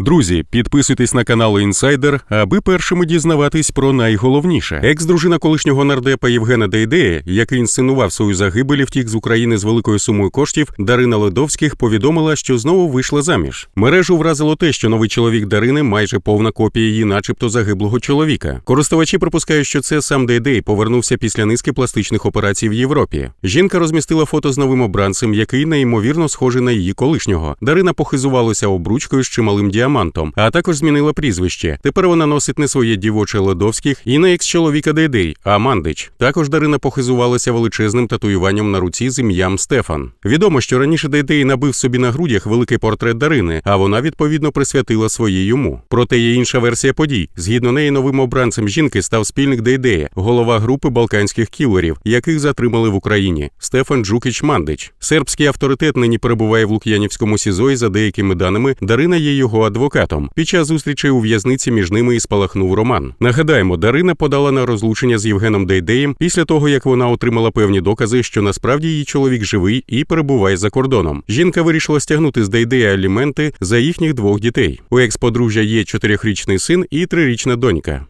Друзі, підписуйтесь на канал Інсайдер, аби першими дізнаватись про найголовніше. Екс-дружина колишнього нардепа Євгена Дейдея, який інсценував свою загибель втік з України з великою сумою коштів, Дарина Ледовських повідомила, що знову вийшла заміж. Мережу вразило те, що новий чоловік Дарини майже повна копія її, начебто, загиблого чоловіка. Користувачі припускають, що це сам Дейдей повернувся після низки пластичних операцій в Європі. Жінка розмістила фото з новим обранцем, який неймовірно схожий на її колишнього. Дарина похизувалася обручкою з чималим діамантом, а також змінила прізвище. Тепер вона носить не своє дівоче Ледовських і не екс-чоловіка Дейдей, а Мандич. Також Дарина похизувалася величезним татуюванням на руці з ім'ям Стефан. Відомо, що раніше Дейдей набив собі на грудях великий портрет Дарини, а вона відповідно присвятила своє йому. Проте є інша версія подій. Згідно неї, новим обранцем жінки став спільник Дейдея, голова групи балканських кілерів, яких затримали в Україні Стефан Джукіч Мандич. Сербський авторитет нині перебуває в Лук'янівському СІЗО і за деякими даними Дарина є його адвокатом. Під час зустрічей у в'язниці між ними і спалахнув роман. Нагадаємо, Дарина подала на розлучення з Євгеном Дейдеєм після того, як вона отримала певні докази, що насправді її чоловік живий і перебуває за кордоном. Жінка вирішила стягнути з Дейдея аліменти за їхніх двох дітей. У екс-подружжя є чотирьохрічний син і трирічна донька.